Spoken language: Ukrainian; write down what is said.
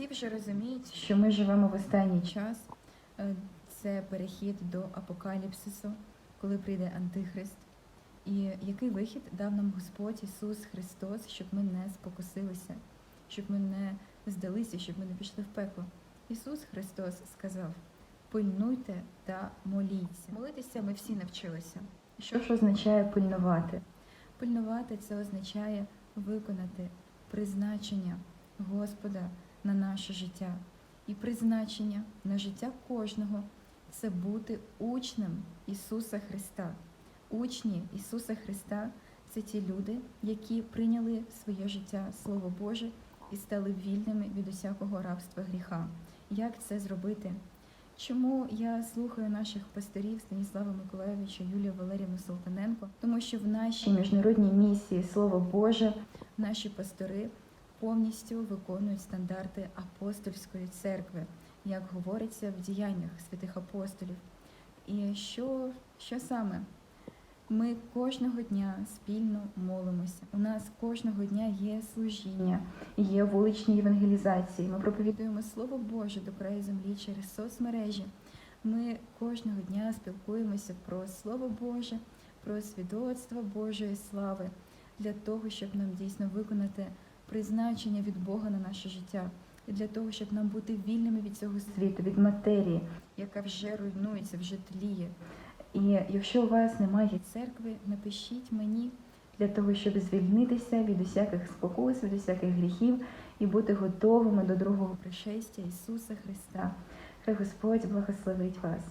Всі вже розуміють, що ми живемо в останній час. Е, Це перехід до апокаліпсису, коли прийде Антихрист. І який вихід дав нам Господь Ісус Христос, щоб ми не спокусилися, щоб ми не здалися, щоб ми не пішли в пекло. Ісус Христос сказав: пильнуйте та моліться. Молитися ми всі навчилися. Що ж означає пильнувати? Пильнувати це означає виконати призначення Господа на наше життя. І призначення на життя кожного це бути учнем Ісуса Христа. Учні Ісуса Христа це ті люди, які прийняли в своє життя Слово Боже і стали вільними від усякого рабства гріха. Як це зробити? Чому я слухаю наших пасторів Станіслава Миколайовича, Юлію Валерівну Солтаненко? Тому що в нашій міжнародній місії Слово Боже наші пастори повністю виконують стандарти апостольської церкви, як говориться в діяннях святих апостолів. І що, що саме? Ми кожного дня спільно молимося. У нас кожного дня є служіння, є вуличні євангелізації. Ми проповідуємо Слово Боже до краю землі через соцмережі. Ми кожного дня спілкуємося про Слово Боже, про свідоцтво Божої слави для того, щоб нам дійсно виконати призначення від Бога на наше життя, і для того, щоб нам бути вільними від цього світу, від матерії, яка вже руйнується, вже тліє. І якщо у вас немає церкви, напишіть мені для того, щоб звільнитися від усяких спокус, від усяких гріхів і бути готовими до другого пришестя Ісуса Христа. Хай Господь благословить вас.